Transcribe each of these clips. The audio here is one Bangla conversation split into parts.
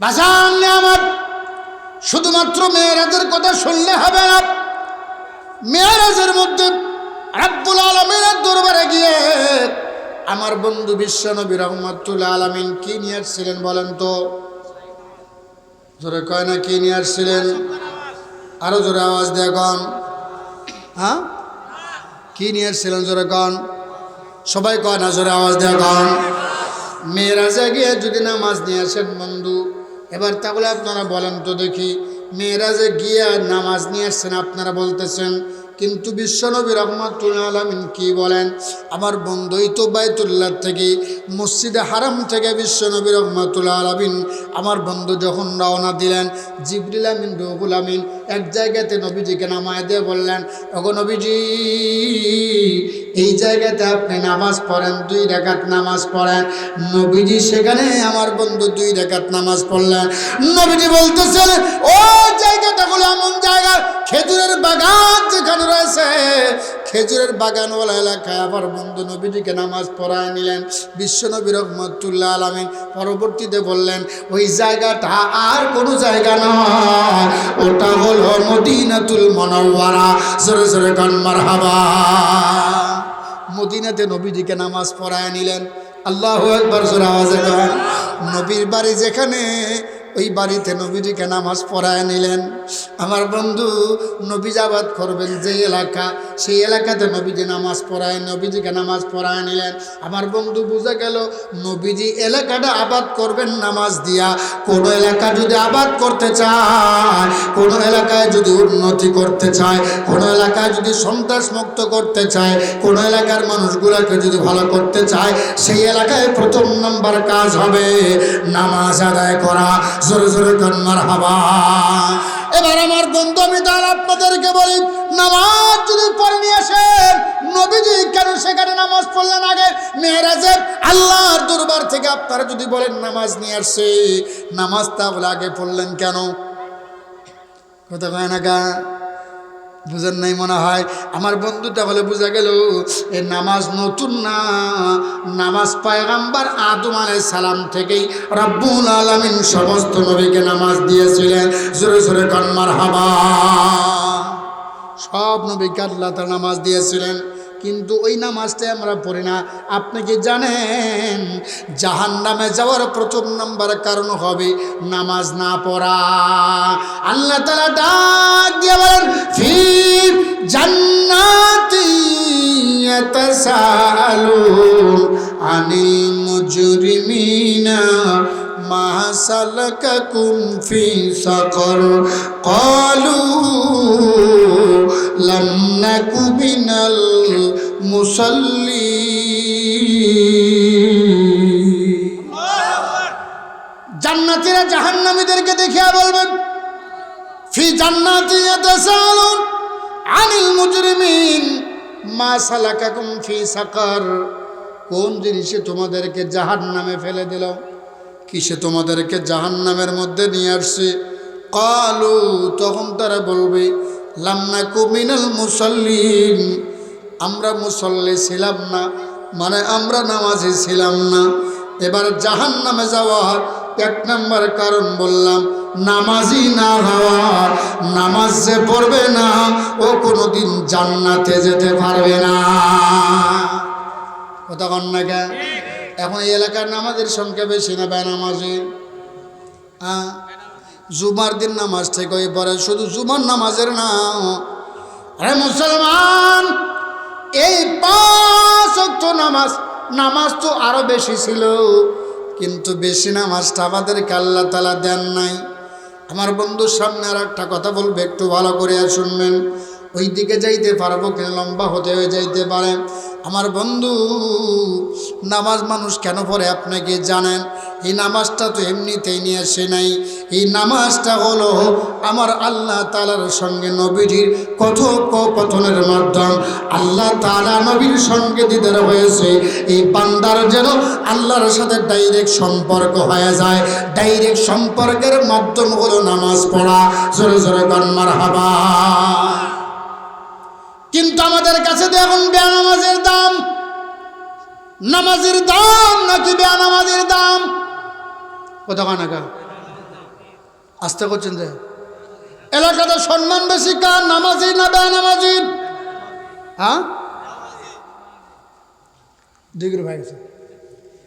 বাসান আমার শুধুমাত্র মেয়েরাজের কথা শুনলে হবে না। মেয়েরাজের মধ্যে রাব্বুল আলমিনের দরবারে গিয়ে আমার বন্ধু বিশ্বনবী রহমতুল্লাহ আলমিন কি নিয়ে আসছিলেন বলেন তো? জোরে কয় না কি নিয়ে আসছিলেন আরও জোরে আওয়াজ দেখুন হ্যাঁ? কি নিয়ে আসছিলেন জোরে কন? সবাই কয় না জোরে আওয়াজ দেখুন মেয়েরাজে গিয়ে যদি নামাজ নিয়ে আসেন বন্ধু এবার তাহলে আপনারা বলেন তো দেখি মেয়েরাজে গিয়ে নামাজ নিয়ে আসছেন, আপনারা বলতেছেন, কিন্তু বিশ্বনবী রহমাতুল্লাহ আলমিন কি বলেন? আমার বন্ধুই তো বাইতুল্লাহ থেকে, মসজিদে হারাম থেকে বিশ্বনবী রহমাতুল্লাহ আলমিন আমার বন্ধু যখন রওনা দিলেন, জিবরিল আমিন, রহুল আমিন, এক জায়গাতে নবীজিকে নামায় দিয়ে বললেন, ওগো নবীজি এই জায়গাতে আপনি নামাজ পড়েন, দুই রেখাত নামাজ পড়েন। নবীজি সেখানে, আমার বন্ধু দুই রেখাত নামাজ পড়লেন। নবীজি বলতেছেন, ও জায়গাটা হলো এমন জায়গা, খেজুরের বাগান যেখানে রয়েছে। খেজুরের বাগানওয়ালা এলাকায় আবার বন্ধু নবীজিকে নামাজ পড়ায় নিলেন। বিশ্বনবী রহমতুল্লাহ আলমিন পরবর্তীতে বললেন, ওই জায়গাটা আর কোনো জায়গা নয় ওটা হল মদিনাতুল মনোয়ারা জোরে জোরে কন্মার হাবা মদিনাতে নবীজিকে নামাজ পড়ায় নিলেন। আল্লাহ একবার জোর আওয়াজে নবীর বাড়ি যেখানে ওই বাড়িতে নবীজিকে নামাজ পড়ায় নিলেন। আমার বন্ধু নবীজাবাদ করবেন যে এলাকা, সেই এলাকাতে নবীজি নামাজ পড়ায়, নবীজিকে নামাজ পড়ায় নিলেন। আমার বন্ধু বুঝে গেল, নবীজি এলাকাটা আবাদ করবেন নামাজ দিয়া। কোন এলাকা যদি আবাদ করতে চায়, কোন এলাকায় যদি উন্নতি করতে চায়, কোন এলাকায় যদি সন্ত্রাস মুক্ত করতে চায়, কোন এলাকার মানুষগুলোকে যদি ভালো করতে চায়, সেই এলাকায় প্রথম নাম্বার কাজ হবে নামাজ আদায় করা। জোরে জোরে কন্মার হাবা এবার আমার বন্ধু, আমি তার আপনাদেরকে বলি, নামাজ যদি পড়ে নিয়ে আসেন, নবীজি কেন সেখানে নামাজ পড়লেন আগে? মেয়েরাজে আল্লাহর দরবার থেকে আপনারা যদি বলেন, নামাজ নিয়ে আসছে। নামাজ তাহলে আগে পড়লেন কেন? কথা কয় না গা বুঝেন নাই মনে হয়? আমার বন্ধু তাহলে বোঝা গেল, এ নামাজ নতুন না। নামাজ পায়গাম্বার আদম আলাই সালাম থেকেই রব্বুল আলমিন সমস্ত নবীকে নামাজ দিয়েছিলেন। জোরে জোরে কন্মার হাবা সব নবীকে আল্লাহ তার নামাজ দিয়েছিলেন। কিন্তু ওই নামাজটাই আমরা পড়ি না। আপনি কি জানেন? জাহান নামে যাওয়ার প্রথম নাম্বার কারণ হবে নামাজ না পড়া। আল্লাহ তালা ডাক দিয়ে বলেন ফি জান্নাতি মুজরিমিনা মা সালাকাকুম ফি সাকর। ক্বালু লাম নাকু মিনাল মুসাল্লি। জান্নাতীরা জাহান্নামীদেরকে দেখিয়া বলবেন, ফি জান্নাতি আনিল মুজরিমিন, মা সালাকাকুম ফি সাকার। কোন জিনিসে তোমাদেরকে জাহান্নামে ফেলে দিল? কিসে তোমাদেরকে জাহান্নামের মধ্যে নিয়ে আসছে? কালু, তখন তারা বলবে লামনা কুমিনাল মুসল্লিন। আমরা মুসল্লি ছিলাম না মানে আমরা নামাজি ছিলাম না। এবার জাহান নামে যাওয়ার এক নম্বর কারণ বললাম, নামাজি না হওয়া, নামাজ যে পড়বে না, ও কোনো দিন জান্নাতে যেতে পারবে না। কথা না কেন? এখন এই এলাকার নামাজের সংখ্যা বেশি না বেনামাজি? হ্যাঁ জুমার দিন নামাজ থেকে পরে শুধু জুমার নামাজের না আরে মুসলমান এই পাঁচ অক্ট নামাজ নামাজ তো আরও বেশি ছিল। কিন্তু বেশি নামাজটা আমাদেরকে আল্লাহ তালা দেন নাই। আমার বন্ধুর সামনে আর একটা কথা বলবে, একটু ভালো করে আর শুনবেন। ওই দিকে যাইতে পারব কিনা লম্বা হতে হয়ে যাইতে পারে। আমার বন্ধু, নামাজ মানুষ কেন পড়ে আপনাকে জানেন? এই নামাজটা তো এমনিতেই নিয়ে আসে নাই। এই নামাজটা হলো আমার আল্লাহ তালার সঙ্গে নবীজির কথোপকথনের মাধ্যম। আল্লাহ তালা নবীর সঙ্গে দিদার হয়েছে। এই বান্দার যেন আল্লাহর সাথে ডাইরেক্ট সম্পর্ক হয়ে যায়। ডাইরেক্ট সম্পর্কের মাধ্যম হলো নামাজ পড়া। জোরে জোরে কন্মার হাবা কিন্তু আমাদের কাছে তো এখন বেয়া নামাজের দাম। নামাজের দাম নাকি বেয়া নামাজের দাম? কোথা কানাকা আসতে করছেন যে, এলাকাতে সম্মান বেশি কার? নামাজি না বেনামাজি? হ্যাঁ? ডিগ্রি ভাই গেছে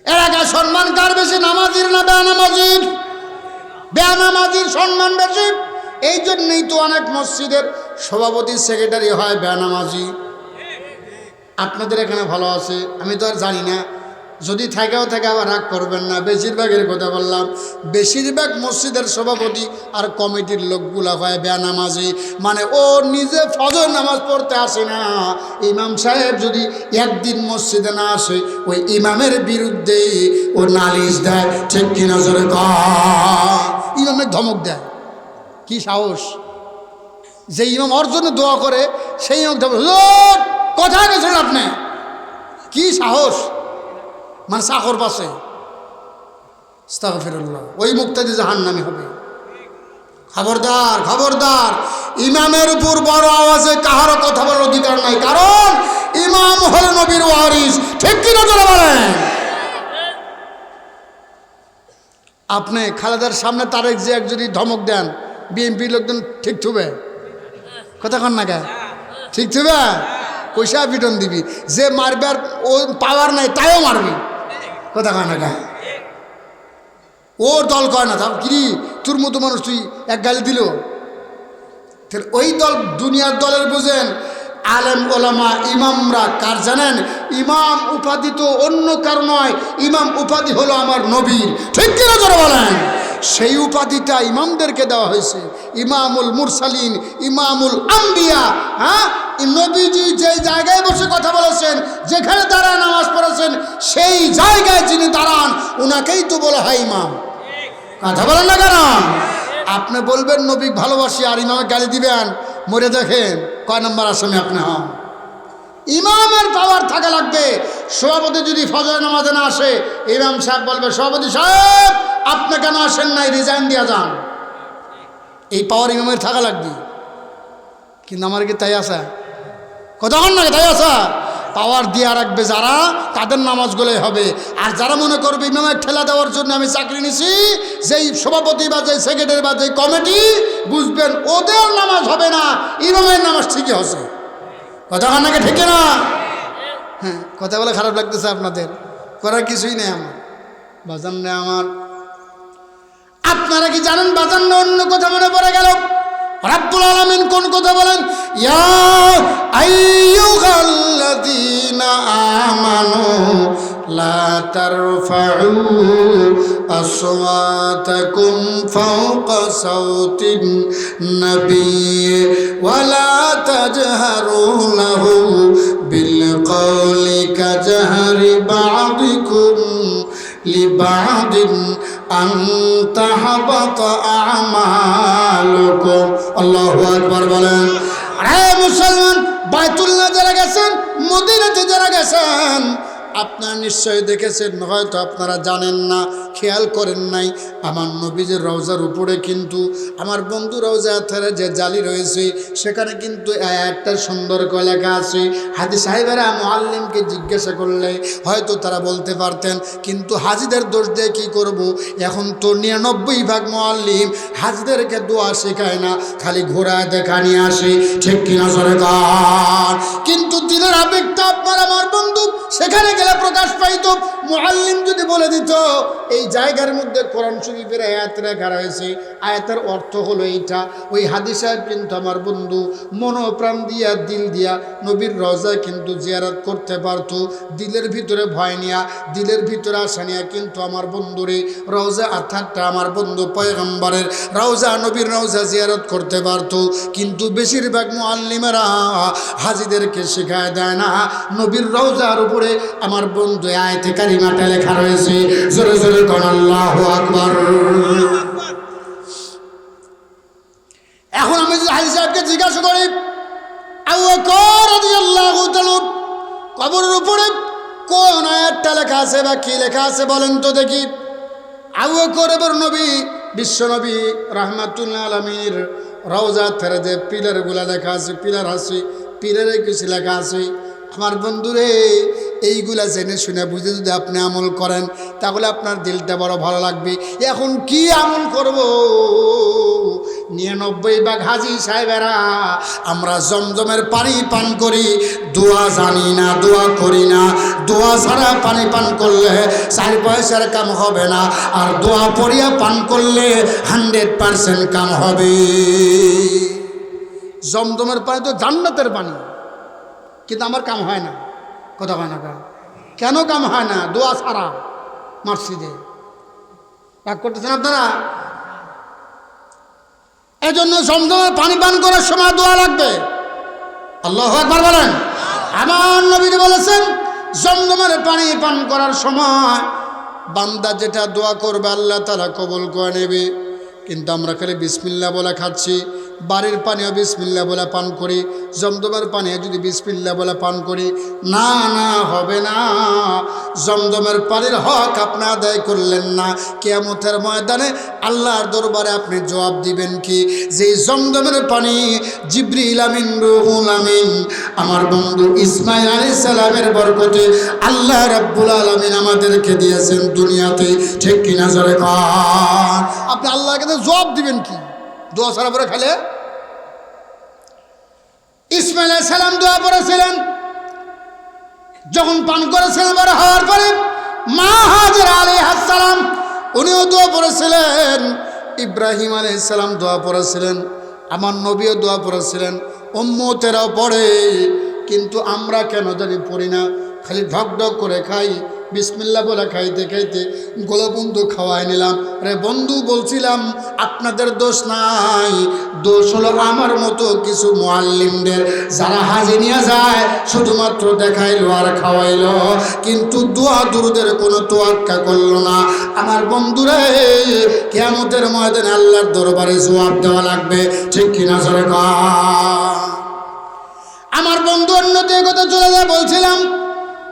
এলাকায় সম্মান কার বেশি? নামাজির না বেনামাজির? বেনামাজির সম্মান বেশি? এই জন্যই তো অনেক মসজিদের সভাপতি, সেক্রেটারি হয় বেনামাজি। আপনাদের এখানে ভালো আছে? আমি তো আর জানি না। যদি থাকেও থাকে আবার রাগ করবেন না। বেশিরভাগের কথা বললাম বেশিরভাগ মসজিদের সভাপতি আর কমিটির লোকগুলা হয় বেনামাজি। মানে ও নিজে ফজর নামাজ পড়তে আসে না। ইমাম সাহেব যদি একদিন মসজিদে না আসে ওই ইমামের বিরুদ্ধে ও নালিশ দেয় ঠিক কি নজরে ইমামের ধমক দেয়। কি সাহস? যে ইমাম ওর জন্য দোয়া করে সেই ইমাম ধমক "হুজুর, কোথায় গেছেন আপনি? কি সাহস? মানে সাহর পাশে আস্তাগফিরুল্লাহ। ওই মুক্তাদি জাহান্নামী হবে। খবরদার খবরদার। ইমামের উপর বড় আওয়াজে কাহারও কথা বলার অধিকার নাই। কারণ ইমাম হল নবীর ওয়ারিস ঠিক কি না চলে বলেন? আপনি খালেদার সামনে তারেক যে এক যদি ধমক দেন বিএনপি লোকজন ঠিক থুবে। কথা কন না কে? ঠিক থুবে? পয়সা পিটন দিবি। যে মারবার ও পাওয়ার নাই, তাইও মারবি। কথা কয় না গা ওর দল কয় না তার কি তোর মতো মানুষ তুই এক গালি দিল। ওই দল দুনিয়ার দলের বুঝেন আলেম ওলামা ইমামরা কার জানেন? ইমাম উপাধি তো অন্য কার নয়, ইমাম উপাধি হলো আমার নবীর। ঠিক কিনা ধরে বলেন? সেই উপাধিটা ইমামদেরকে দেওয়া হয়েছে। ইমামুল মুরসালিন, ইমামুল আম্বিয়া হ্যাঁ? নবীজি যে জায়গায় বসে কথা বলেছেন, যেখানে দাঁড়ায় নামাজ পড়েছেন, সেই জায়গায় যিনি দাঁড়ান ওনাকেই তো বলা হয় ইমাম। কথা বলেন না কেন? আপনি বলবেন, নবী ভালোবাসি আর ইমামে গালি দিবেন। মরে দেখেন, কয় নম্বর আসামি আপনি হন। ইমামের পাওয়ার থাকা লাগবে। সভাপতি যদি ফজর নামাজে না আসে, ইমাম সাহেব বলবে, সভাপতি সাহেব, আপনি কেন আসেন নাই? রিজাইন দিয়া যান। এই পাওয়ার ইমামের থাকা লাগবে। কিন্তু আমার কি তাই আসা কতক্ষণ না, তাই আসা পাওয়ার দিয়া রাখবে যারা, তাদের নামাজগুলোই হবে। আর যারা মনে করবে ইমামের ঠেলা দেওয়ার জন্য আমি চাকরি নিছি, যেই সভাপতি বা যেই সেক্রেটারি বা যেই কমিটি, বুঝবেন ওদের নামাজ হবে না, ইমামের নামাজ ঠিকই হচ্ছে। কতক্ষণ নাকি ঠিক না হ্যাঁ কথা বলে খারাপ লাগতেছে আপনাদের। করার কিছুই নেই আমার। বাজান নেই আমার। আপনারা কি জানেন বাজান অন্য কথা মনে পড়ে গেল? রাব্বুল আলমিন কোন কথা বলেন? আমানু লা তারফাউ আসওয়াতাকুম ফাওকা সাউতিন নবী ওয়ালা তাজহারু লাহু বিল কওলি কাজহারি বা'দিকুম লিবা'দিন أن تحبط أعمالكم الله أكبر বলেন আরে মুসলমান বাইতুল্লাহ যারা গেছেন মদিনাতে যারা গেছেন আপনারা নিশ্চয়ই দেখেছেন, হয়তো আপনারা জানেন না, খেয়াল করেন নাই, আমার নবীজের রওজার উপরে কিন্তু আমার বন্ধু রওজা যে জালি রয়েছে, সেখানে কিন্তু একটা সুন্দর করে লেখা আছে, হাজি সাহেবেরা মোয়াল্লিমকে জিজ্ঞাসা করলে হয়তো তারা বলতে পারতেন, কিন্তু হাজিদের দোষ দিয়ে কী করব? এখন তো নিরানব্বই ভাগ মোয়াল্লিম হাজিদেরকে দোয়া শেখায় না, খালি ঘোড়ায় দেখা নিয়ে আসে, ঠিক কিনা সরকার কিন্তু দিনের আবেগটা আপনার, আমার বন্ধু, সেখানে গেলে প্রকাশ পাইত। মোয়াল্লিম যদি বলে দিত, এই জায়গার মধ্যে কোরআন শরীফের আয়াত লেখা রয়েছে, আয়াতের অর্থ হলো এইটা, ওই হাদি সাহেব কিন্তু আমার বন্ধু, মনোপ্রাণ দিয়া, দিল দিয়া, নবীর রওজায় কিন্তু জিয়ারত করতে পারতো। দিলের ভিতরে ভয় নিয়া, দিলের ভিতরে আসা নিয়া কিন্তু আমার বন্ধুরে রওজা অর্থাৎটা আমার বন্ধু পয়গম্বরের রওজা নবীর রওজা জিয়ারত করতে পারতো। কিন্তু বেশিরভাগ মোয়াল্লিমেরা হাজিদেরকে শেখায় দেয় না। নবীর রওজার উপরে আমার বন্ধু আয়তে কারিমাটা লেখা রয়েছে, জোরে জোরে কন আকবর। এখন আমি হাজি সাহেবকে জিজ্ঞাসা করি কবরের উপরে কোন আয়াতটা লেখা আছে বা কি লেখা আছে বলেন তো দেখি। আবু নবী বিশ্বনবী রহমাতুল্লাহ আলমীর রওজা থেরে যে পিলারগুলা লেখা আছে পিলার আছে পিলারে কিছু লেখা আছে। আমার বন্ধুরে, এইগুলা জেনে শুনে বুঝে যদি আপনি আমল করেন, তাহলে আপনার দিলটা বড় ভালো লাগবে। এখন কি আমল করব? নিরানব্বই বা হাজি সাহেবেরা, আমরা জমজমের পানি পান করি, দোয়া জানি না, দোয়া করি না। দোয়া ছাড়া পানি পান করলে চার পয়সার কাম হবে না, আর দোয়া পড়িয়া পান করলে হান্ড্রেড পারসেন্ট কাম হবে। জমজমের পানি তো জান্নাতের পানি। কিন্তু আমার কাম হয় না। কথা হয় না কেন কাম হয় না? দোয়া ছাড়া মসজিদে। রাগ করতেছেন আপনারা? এই জন্য জমজমের পানি পান করার সময় দোয়া লাগবে। আল্লাহ একবার বলেন। আমার নবীজি বলেছেন জমজমের পানি পান করার সময় বান্দা যেটা দোয়া করবে, আল্লাহ তারা কবল করে নেবে। কিন্তু আমরা খালি বিসমিল্লা বলে খাচ্ছি। বাড়ির পানিও বিসমিল্লা বলে পান করি, জমদমের পানিও যদি বিসমিল্লা বলে পান করি, না না, হবে না। জমদমের পানির হক আপনি আদায় করলেন না। কেয়ামতের ময়দানে আল্লাহর দরবারে আপনি জবাব দিবেন কি? যে জমদমের পানি জিব্রিল আমিন, রুহুল আমিন, আমার বন্ধু ইসমাইল আলী সালামের বরকতে আল্লাহ রাব্বুল আলমিন আমাদেরকে দিয়েছেন দুনিয়াতে। ঠিক কিনা জোরে আপনি আল্লাহকে জবাব দিবেন কি? দোয়া সারা পরে খেলে ইসমাইল সালাম দোয়া পড়েছিলেন। যখন পান করেছিলেন বড় হওয়ার পরে মা হাজার আলী সালাম উনিও দোয়া পড়েছিলেন। ইব্রাহিম আলী সালাম দোয়া পড়েছিলেন, আমার নবীও দোয়া পড়েছিলেন, উম্মতেরাও পড়ে, কিন্তু আমরা কেন জানি পড়ি না। খালি ঢক ঢক করে খাই বিসমিল্লা বলে খাইতে খাইতে গোলা বন্ধু খাওয়াই নিলাম। রে বন্ধু, বলছিলাম, আপনাদের দোষ নাই। দোষ হলো আমার মতো কিছু মোয়াল্লিমদের যারা হাজি নিয়ে যায়, শুধুমাত্র দেখাইলো আর খাওয়াইলো। কিন্তু দোয়া দুরুদের কোনো তোয়াক্কা করল না। আমার বন্ধুরে, কেয়ামতের ময়দানে আল্লাহর দরবারে জবাব দেওয়া লাগবে। ঠিক কিনা জোরে কর। আমার বন্ধু অন্যদের কথা চলে যায়, বলছিলাম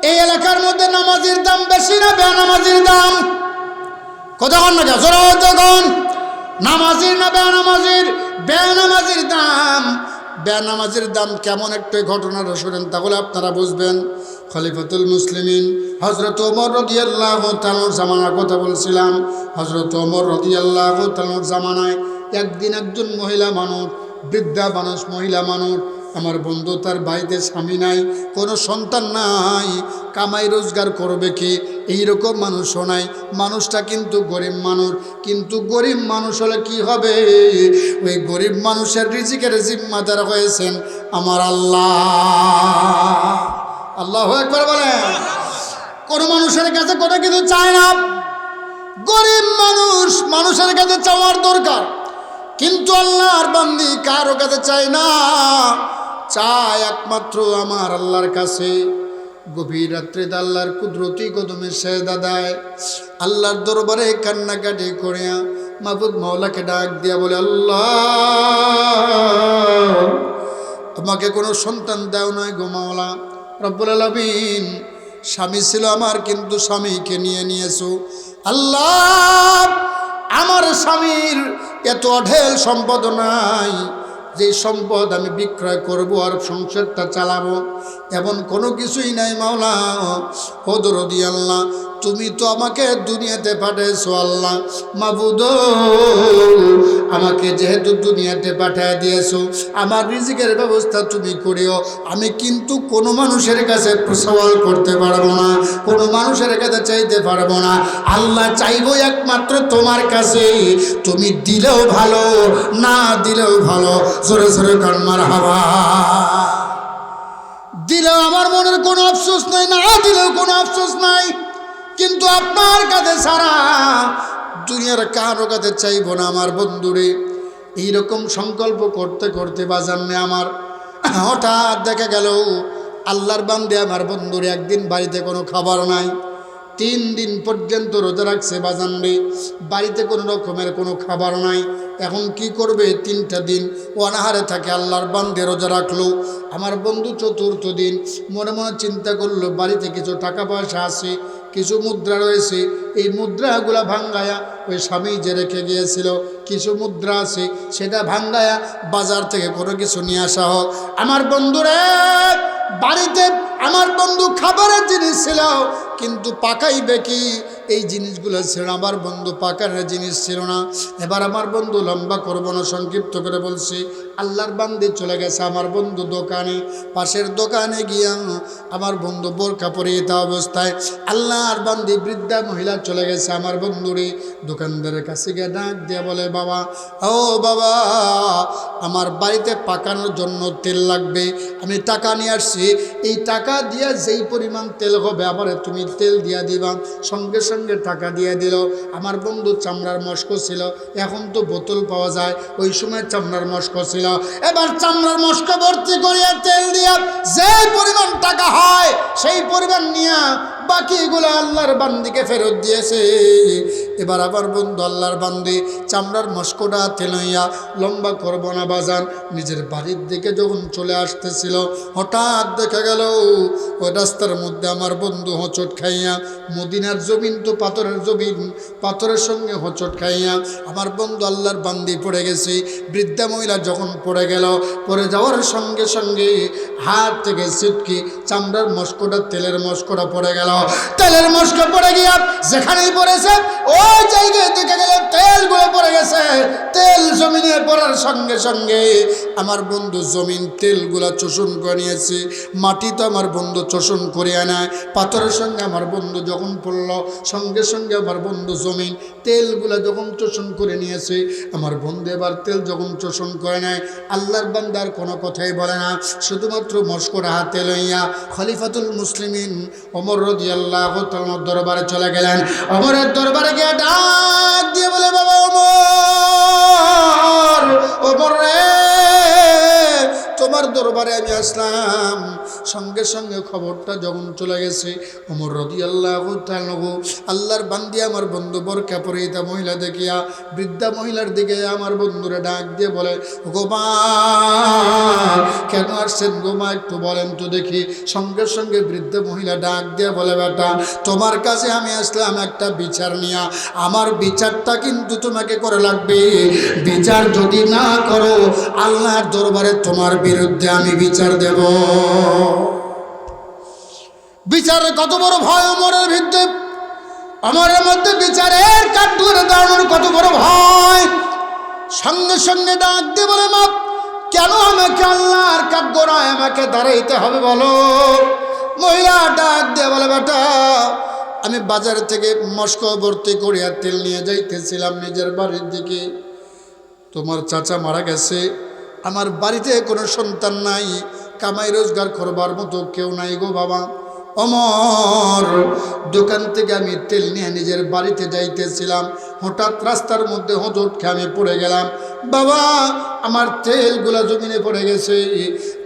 এই এলাকার মধ্যে নামাজির দাম বেশি না, বেনামাজির দাম। কতক্ষণ না জোর তখন নামাজির না বেনামাজির? বেনামাজির দাম। বেনামাজির দাম কেমন একটা ঘটনা শোনেন, তাহলে আপনারা বুঝবেন। খলিফাতুল মুসলিমিন হজরত ওমর রদিয়াল্লাহ তালুর জামানার কথা বলছিলাম। হজরত ওমর রদিয়াল্লাহ তালুর জামানায় একদিন একজন মহিলা মানুষ, বৃদ্ধা মানুষ, মহিলা মানুষ আমার বন্ধু, তার বাড়িতে স্বামী নাই, কোনো সন্তান নাই, কামাই রোজগার করবে কি? এইরকম মানুষও নাই। মানুষটা কিন্তু গরিব মানুষ, কিন্তু গরিব মানুষ হলে কি হবে? ওই গরিব মানুষের রিজিকের জিম্মাদার হয়েছেন আমার আল্লাহ। আল্লাহ একবার বলেন। কোনো মানুষের কাছে কোনো কিছু চায় না। গরিব মানুষ মানুষের কাছে চাওয়ার দরকার, কিন্তু আল্লাহর বান্দি কারও কাছে চায় না। চায় একমাত্র আমার আল্লাহর কাছে। গভীর রাত্রে আল্লাহর কুদরতি কদমে সেদা দেয় আল্লাহর দরবারে কান্নাকাটি করিয়া মাহবুদ মৌলাকে ডাক দিয়া বলে, আল্লাহ আমাকে কোনো সন্তান দেও নয় গো মাওলা। রব্বুল আলমিন, স্বামী ছিল আমার, কিন্তু স্বামীকে নিয়ে নিয়েছো। আল্লাহ, আমার স্বামীর এত অঢেল সম্পদ নাই। যে সম্পদ আমি বিক্রয় করব আর সংসারটা চালাবো, এমন কোনো কিছুই নাই মাওলা। হদরদি আল্লাহ তুমি তো আমাকে দুনিয়াতে পাঠাইছো আল্লাহ, মাবুদ। আমাকে যেহেতু দুনিয়াতে পাঠায় দিয়েছ, আমার রিজিকের ব্যবস্থা তুমি করিও। আমি কিন্তু কোনো মানুষের কাছে সওয়াল করতে পারব না, কোনো মানুষের কাছে চাইতে পারব না। আল্লাহ চাইব একমাত্র তোমার কাছে তুমি দিলেও ভালো, না দিলেও ভালো। জোরে জোরে কর্মার হাওয়া দিলেও আমার মনের কোনো আফসোস নাই, না দিলেও কোনো আফসোস নাই। কিন্তু আপনার কাছে সারা দুনিয়ার কারও কাছে চাইব না আমার বন্ধুরে। এইরকম সংকল্প করতে করতে বাজার আমার। হঠাৎ দেখা গেল, আল্লাহর বান্দে আমার বন্ধুরে একদিন বাড়িতে কোনো খাবার নাই। তিন দিন পর্যন্ত রোজা রাখছে বাজান বাড়িতে কোনো রকমের কোনো খাবার নাই। এখন কি করবে তিনটা দিন? অনাহারে থাকে, আল্লাহর বান্দে রোজা রাখল। আমার বন্ধু চতুর্থ দিন, মনে মনে চিন্তা করল, বাড়িতে কিছু টাকা পয়সা আছে, কিছু মুদ্রা রয়েছে। এই মুদ্রাগুলা ভাঙ্গায়া ওই স্বামী যে রেখে গিয়েছিল, কিছু মুদ্রা আছে, সেটা ভাঙ্গায়া বাজার থেকে কোনো কিছু নিয়ে আসা হোক। আমার বন্ধুরে, বাড়িতে আমার বন্ধু খাবারের জিনিস ছিল, কিন্তু পাকাইবে কি? এই জিনিসগুলো ছিল আমার বন্ধু পাকারের জিনিস ছিল না। এবার আমার বন্ধু লম্বা করব না, সংক্ষিপ্ত করে বলছি, আল্লাহর বান্দি চলে গেছে আমার বন্ধু দোকানে, পাশের দোকানে গিয়া আমার বন্ধু বোরকা পরিয়ে তা অবস্থায়, আল্লাহর বান্দি বৃদ্ধা মহিলা চলে গেছে আমার বন্ধুরে দোকানদারের কাছে গিয়ে ডাক দিয়ে বলে, বাবা, ও বাবা, আমার বাড়িতে পাকানোর জন্য তেল লাগবে, আমি টাকা নিয়ে আসছি। এই টাকা দিয়ে যেই পরিমাণ তেল হবে, আবার তুমি তেল দিয়া দিবা। সঙ্গে সঙ্গে টাকা দিয়ে দিল। আমার বন্ধু চামড়ার মস্ক ছিল, এখন তো বোতল পাওয়া যায়, ওই সময় চামড়ার মস্ক ছিল। এবার চামড়ার মস্ক ভর্তি করিয়া তেল দিয়া যে পরিমাণ টাকা হয়, সেই পরিমাণ নিয়া বাকিগুলো আল্লাহর বান্দিকে ফেরত দিয়েছে। এবার আবার বন্ধু আল্লাহর বান্দি, চামড়ার মস্কোটা তেলইয়া লম্বা করব না বাজান নিজের বাড়ির দিকে যখন চলে আসতেছিল, হঠাৎ দেখা গেল, ওই রাস্তার মধ্যে আমার বন্ধু হোঁচট খাইয়া, মদিনার জমিন তো পাথরের জমিন, পাথরের সঙ্গে হোঁচট খাইয়া আমার বন্ধু আল্লাহর বান্দি পড়ে গেছে। বৃদ্ধা মহিলা যখন পড়ে গেল, পড়ে যাওয়ার সঙ্গে সঙ্গে হাত থেকে ছিটকি চামড়ার মস্কোটা, তেলের মস্কোটা পড়ে গেল। তেলের মস্কো পড়ে গিয়া যেখানেই পড়েছে, ওই জায়গায় দেখে গেলে তেলগুলো পড়ে গেছে। তেল জমিনে পড়ার সঙ্গে সঙ্গে আমার বন্ধু জমিন তেলগুলা চোষণ করে নিয়েছে। মাটি তো আমার বন্ধু চোষণ করিয়া নেয় পাথরের সঙ্গে আমার বন্ধু যখন পড়ল, সঙ্গে সঙ্গে আমার বন্ধু জমিন তেলগুলা যখন চোষণ করে নিয়েছে, আমার বন্ধু এবার তেল যখন চোষণ করে নেয়, আল্লাহর বান্দার কোনো কথাই বলে না। শুধুমাত্র মস্করা হাতে লইয়া খলিফাতুল মুসলিমিন অমর রদি দরবারে চলে গেলেন। অমরের দরবারে গিয়ে ডাক দিয়ে বলে, বাবা অমর অমর রে, তোমার দরবারে আমি আসলাম। সঙ্গে সঙ্গে খবরটা যখন চলে গেছে অমর রদি আল্লাহ আল্লাহর বান্দি আমার বন্ধু বরকা পরিহিতা মহিলা দেখিয়া, বৃদ্ধা মহিলার দিকে আমার বন্ধুরা ডাক দিয়ে বলে গোমা কেন আসছেন গোমা একটু বলেন তো দেখি। সঙ্গে সঙ্গে বৃদ্ধ মহিলা ডাক দিয়ে বলে, বেটা, তোমার কাছে আমি আসলাম একটা বিচার নিয়া। আমার বিচারটা কিন্তু তোমাকে করে লাগবে। বিচার যদি না করো, আল্লাহর দরবারে তোমার বিরুদ্ধে আমি বিচার দেব। বিচারে কত বড় ভয় অমরের ভিত্তি অমরের মধ্যে বিচারের কাঠ ধরে দাঁড়ানোর কত বড় ভয়। সঙ্গে সঙ্গে ডাক দিয়ে বলে মাপ কেন আমাকে আল্লাহর কাঠ গোড়ায় আমাকে দাঁড়াইতে হবে বলো? মহিলা ডাক দিয়ে বলে, বেটা, আমি বাজার থেকে মস্ক ভর্তি করিয়া তেল নিয়ে যাইতেছিলাম নিজের বাড়ির দিকে। তোমার চাচা মারা গেছে। আমার বাড়িতে কোনো সন্তান নাই। কামাই রোজগার করবার মতো কেউ নাই গো বাবা। অমর, দোকান থেকে আমি তেল নিয়ে নিজের বাড়িতে যাইতেছিলাম। হঠাৎ রাস্তার মধ্যে হজট খেয়ে আমি পড়ে গেলাম। বাবা আমার তেলগুলা জমিনে পড়ে গেছে,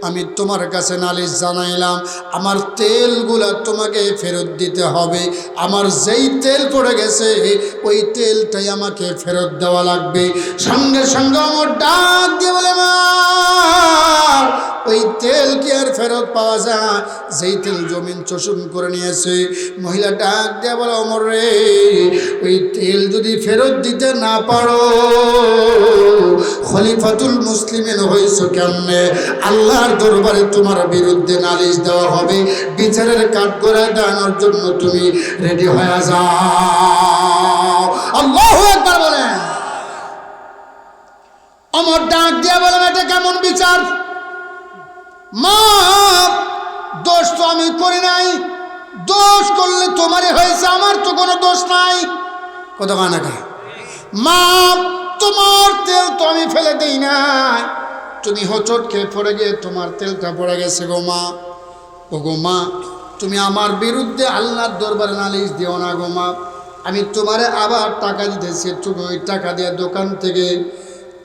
আমি তোমার কাছে নালিশ জানাইলাম, আমার তেলগুলা তোমাকে ফেরত দিতে হবে। আমার যেই তেল পড়ে গেছে, ওই তেলটাই আমাকে ফেরত দেওয়া লাগবে। সঙ্গে সঙ্গে আমার ডাক দিয়ে বলে, মা, ওই তেল কি আর ফেরত পাওয়া যায়? যেই তেল জমিন চোষণ করে নিয়েছে, মহিলা ডাক দিয়ে বলে অমর রে, ওই তেল যদি ফেরত দিতে না পারো খলিফাতুল মুসলিমের হয়েছ কেমনে? আল্লাহর দরবারে তোমার বিরুদ্ধে নালিশ দেওয়া হবে, বিচারের কাঠ করে দাঁড়ানোর জন্য তুমি রেডি হয়ে যাও। আল্লাহ একবার বলেন। অমর ডাক দিয়ে বলেন, এটা কেমন বিচার? মা দোষ তো আমি করি নাই। দোষ করলে তোমারই হয়েছে, আমার তো কোনো দোষ নাই। কত কানাকা মা তোমার তেল তো আমি ফেলে দিই নাই। তুমি হোচট খেয়ে পড়ে গিয়ে তোমার তেলটা পড়ে গেছে গো মা। ও গো মা, তুমি আমার বিরুদ্ধে আল্লাহর দরবারে নালিশ দিও না গো মা। আমি তোমারে আবার টাকা দিতেছি তুমি ওই টাকা দিয়ে দোকান থেকে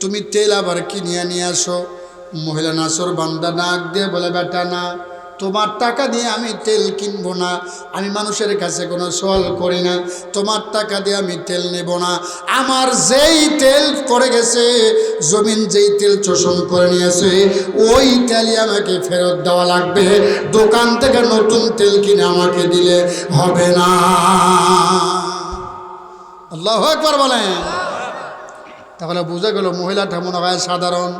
তুমি তেল আবার কিনিয়ে নিয়ে আসো। মহিলা নাসর বান্দা নাক দিয়ে বলে, বেটা না তোমার টাকা দিয়ে আমি তেল কিনবো না, আমি মানুষের কাছে কোনো সওয়াল করি না, তোমার টাকা দিয়ে আমি তেল নেব না। আমার যেই তেল পড়ে গেছে, জমিন যেই তেল শোষণ করে নিয়েছে, ওই তেলই আমাকে ফেরত দেওয়া লাগবে। দোকান থেকে নতুন তেল কিনে আমাকে দিলে হবে না। আল্লাহ একবার বলেন। তাহলে বুঝে গেল মহিলাটা মনে হয় সাধারণ,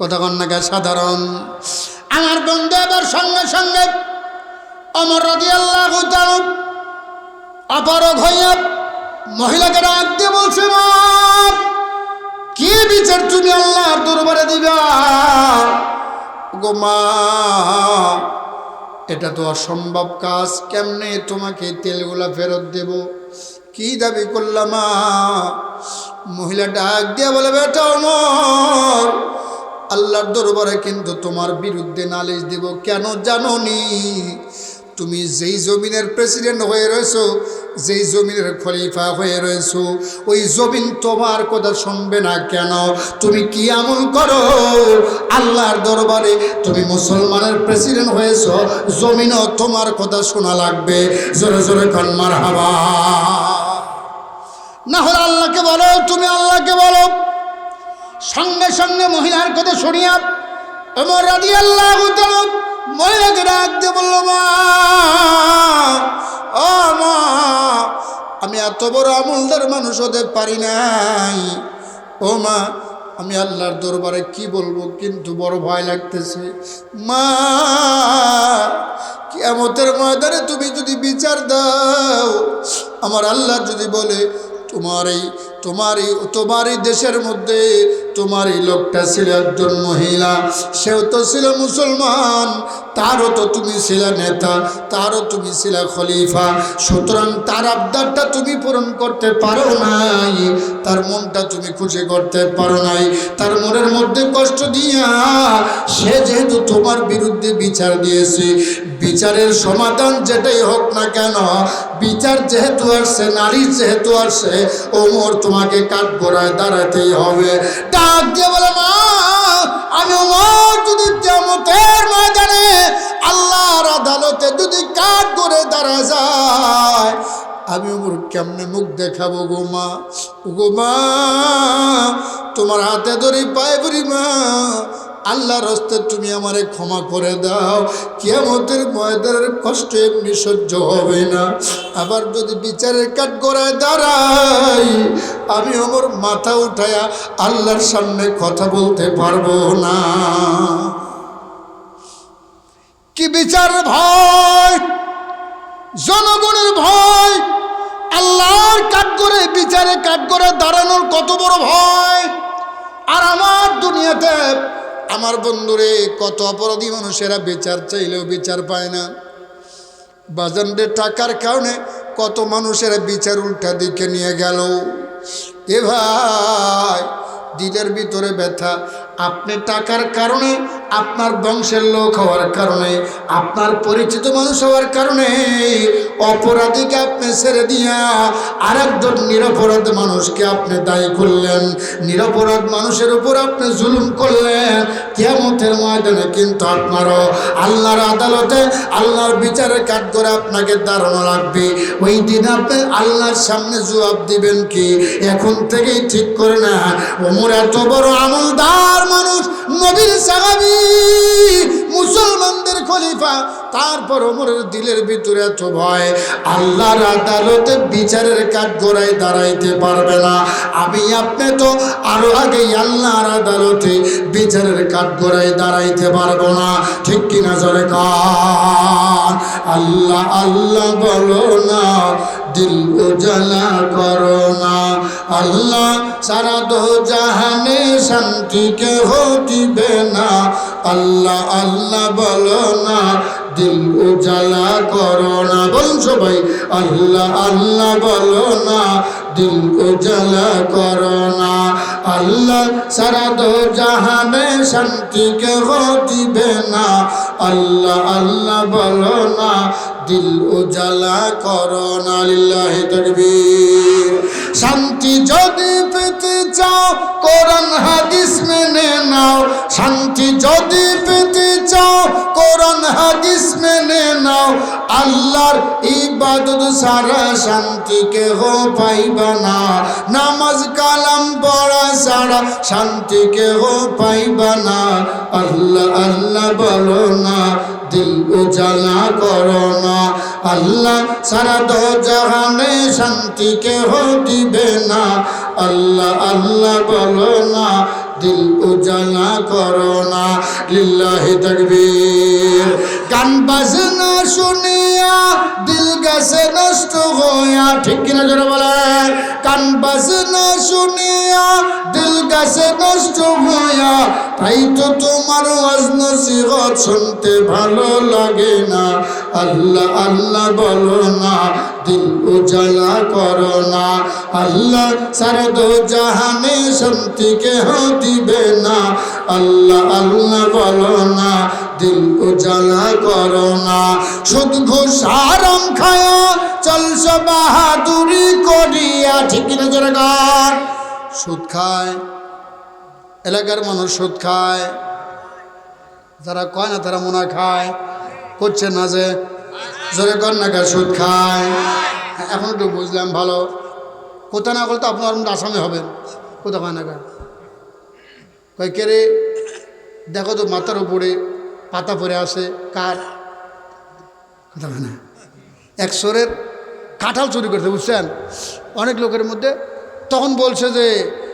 কথা কন্যাকে সাধারণ। আমার বন্ধু এবার সঙ্গে সঙ্গে অমর রাজি আল্লাহ অপারগ হইয়া মহিলাকে ডাক দিয়ে বলছে, মা, কি বিচার তুমি আল্লাহর দরবারে দিবা? গো মা, এটা তো অসম্ভব কাজ, কেমনে তোমাকে তেলগুলা ফেরত দেব? কি দাবি করলাম মহিলা ডাক দিয়ে বলে, বেটা অমর আল্লাহর দরবারে কিন্তু তোমার বিরুদ্ধে নালিশ দিব। কেন জানো নি তুমি যেই জমিনের প্রেসিডেন্ট হয়ে রয়েছো, যেই জমিনের খলিফা হয়ে রয়েছো, ওই জমিন তোমার কথা শুনবে না কেন? তুমি কি আমল করো? আল্লাহর দরবারে তুমি মুসলমানের প্রেসিডেন্ট হয়েছ, জমিনও তোমার কথা শোনা লাগবে। জোরে জোরে কন্মার হাবা না হলে আল্লাহকে বলো, তুমি আল্লাহকে বলো। সঙ্গে সঙ্গে মহিলার কথা শুনিয়া এমন রাজি আল্লাহ মহিলাকে ডাক দিয়ে বলল, মা মা, আমি এত বড় আমলদার মানুষ হতে পারি নাই। ও মা, আমি আল্লাহর দরবারে কি বলব কিন্তু বড় ভয় লাগতেছে। মা, কিয়ামতের ময়দানে তুমি যদি বিচার দাও, আমার আল্লাহ যদি বলে, তোমার এই তোমার এই তোমার এই দেশের মধ্যে তোমার এই লোকটা ছিল একজন মহিলা, সেও তো ছিল মুসলমান, তারও তো তুমি ছিলে নেতা, তারও তুমি ছিলে খলিফা। সুতরাং তার আবদারটা তুমি পূরণ করতে পারো নাই, তার মনটা তুমি খুশি করতে পারো নাই। তার মনের মধ্যে কষ্ট দিয়া সে যেহেতু তোমার বিরুদ্ধে বিচার দিয়েছে, বিচারের সমাধান যেটাই হোক না কেন, বিচার যেহেতু আসছে, নারী যেহেতু আসছে, ওমর তোমাকে কাঠ গোড়ায় দাঁড়াতেই হবে। ডাক দিয়ে বলে, মা, আমি ওমর যদি জামতের ময়দানে আল্লাহর আদালতে যদি কাঠ করে দাঁড়া যায়, আমি ওমর কেমনে মুখ দেখাবো গো মা? গো মা, তোমার হাতে ধরি বুড়ি মা আল্লাহর হস্তে তুমি আমারে ক্ষমা করে দাও। কিয়ামতের ময়দানের কষ্ট এমনি সহ্য হবে না। আবার যদি বিচারের কাঠ গড়ায় দাঁড়াই, আমি আমার মাথা উঠায়া আল্লাহর সামনে কথা বলতে পারব না। কি বিচার ভয়? জনগণের ভয়? আল্লাহর কাঠ করে বিচারে কাঠ করে দাঁড়ানোর কত বড় ভয়? আর আমার দুনিয়াতে আমার বন্ধুরে, কত অপরাধী মানুষেরা বিচার চাইলেও বিচার পায় না। বাজানদের টাকার কারণে কত মানুষেরা বিচার উল্টা দিকে নিয়ে গেল। এ ভাই, দিলের ভিতরে ব্যথা আপনি টাকার কারণে, আপনার বংশের লোক হওয়ার কারণে, আপনার পরিচিত মানুষ হওয়ার কারণে, অপরাধীকে আপনি ছেড়ে দিয়া আর একজন নিরপরাধ মানুষকে আপনি দায়ী করলেন। নিরপরাধ মানুষের উপর আপনি জুলুম করলেন। কেমতের ময়দানে কিন্তু আপনারও আল্লাহর আদালতে, আল্লাহর বিচারের কাঠ করে আপনাকে দাঁড়ানো লাগবে। ওই দিন আপনি আল্লাহর সামনে জবাব দিবেন কি? এখন থেকেই ঠিক করে না। ওমর এত বড় আমলদার মানুষ নবীর সাহাবি, মুসলমানদের খলিফা। তারপর ওমরের দিলের ভিতরে এত ভয়, আল্লাহর আদালতে বিচারের কাঠ গোড়ায় দাঁড়াইতে পারবে না। আমি, আপনি তো আরও আগেই আল্লাহর আদালতে বিচারের কাঠ গোড়ায় দাঁড়াইতে পারব না। ঠিক কিনা জরে কান? আল্লাহ আল্লাহ বলো না, দিল উজালা করো না। আল্লাহ, সারা দো জাহানে শান্তিকে হো দিবে না। আল্লাহ আল্লাহ বলো না, দিল উজালা করো না। বলুন সবাই, আল্লাহ আল্লাহ বলো না, দিল উজালা করো না। আল্লাহ সারা দো জাহানে শান্তিকে হো দিবে না। আল্লাহ আল্লাহ বলো না, দিল উজালা করো না। শান্তি যদি পেতে চাও, কোরআন, হাদিস নাও শান্তি যদি পেতে চাও, কোরআন, হাদিস মেনে নাও। আল্লাহর ইবাদত সারা শান্তিকে হো পাইবা না। নামাজ, কালাম পড়া সারা শান্তিকে হো পাইবা না। আল্লাহ আল্লাহ বলো না, দিল উজালা করো না। আল্লাহ সারা দো জাহানে শান্তিকে হো দিবে না। আল্লাহ আল্লাহ বলো না দিল উজালা করো না লিল্লাহি কান বাজে না শুনিয়া দিল গেছে নষ্ট হইয়া। ঠিক কিনা জোরে বলে কান বাজে না শুনিয়া দিল গেছে নষ্ট হইয়া। তাই তো তোমার নসিহত শুনতে ভালো লাগে না। আল্লাহ আল্লাহ বলো না, দিল উজালা করো না। আল্লাহ সারদ জাহানে শান্তি কেহ দিবে না। আল্লাহ আল্লাহ বলো না দিল উজালা করো না। সুদ, ঘুষ আরাম খায়। বাহাদুরি করিয়া। ঠিক না জোরে গান সুদ খায়। এলাকার মানুষ সুদ খায়। যারা কয় না তারা মোনা খায়। করছে না যে, জোরে কর না সুদ খায়। এখন একটু বুঝলাম ভালো। কোথা না করলে তো আপনার আসামে হবেন। কোথা কয় না কয় কে রে? দেখো তো মাথার উপরে। পাতা পরে আসে কার কথা না। এক সোরের কাঁঠাল চুরি করতে বুঝছেন? অনেক লোকের মধ্যে তখন বলছে যে,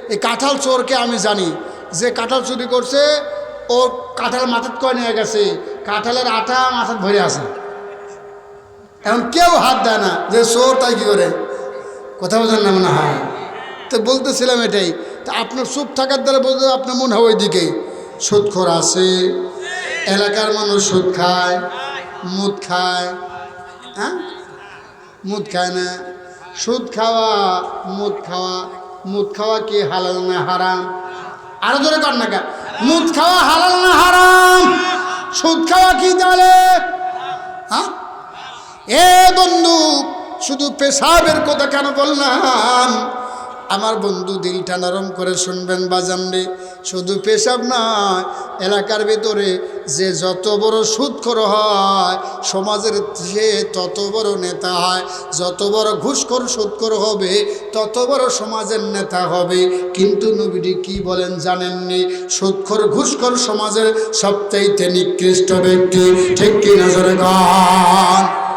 এই কাঁঠাল চোরকে আমি জানি। যে কাঁঠাল চুরি করছে, ও কাঁঠাল মাথার কয় নিয়ে গেছে। কাঁঠালের আটা মাথাত ভরে আছে। এখন কেউ হাত দেয় না যে চোর তাই কি করে? কথা বোঝেন না মনে হয়? তো বলতেছিলাম এটাই। তা আপনার চুপ থাকার দ্বারা বলতে আপনার মনে হয় ওইদিকেই সুদখোর আছে এলাকার মানুষ সুদ খায়, মুদ খায় হ্যাঁ? মুদ খায় না। সুদ খাওয়া, মুদ খাওয়া মুদ খাওয়া কি হালাল না হারাম? আরও ধরে কর না মুদ খাওয়া হালাল না হারাম? সুদ খাওয়া কি তাহলে? হ্যাঁ? এ বন্ধু, শুধু পেশাবের কথা কেন বললাম? আমার বন্ধু দিলটা নরম করে শুনবেন বাজান রে। শুধু পেশাব নয়, এলাকার ভিতরে যে যত বড় সুদখোর হয়, সমাজের সে তত বড় নেতা হয়। যত বড় ঘুষখোর সুদখোর হবে, তত বড় সমাজের নেতা হবে। কিন্তু নবীটি কি বলেন জানেননি? সুদখোর ঘুষখোর সমাজের সবচাইতে নিকৃষ্ট ব্যক্তি। ঠিক কি নজরে গান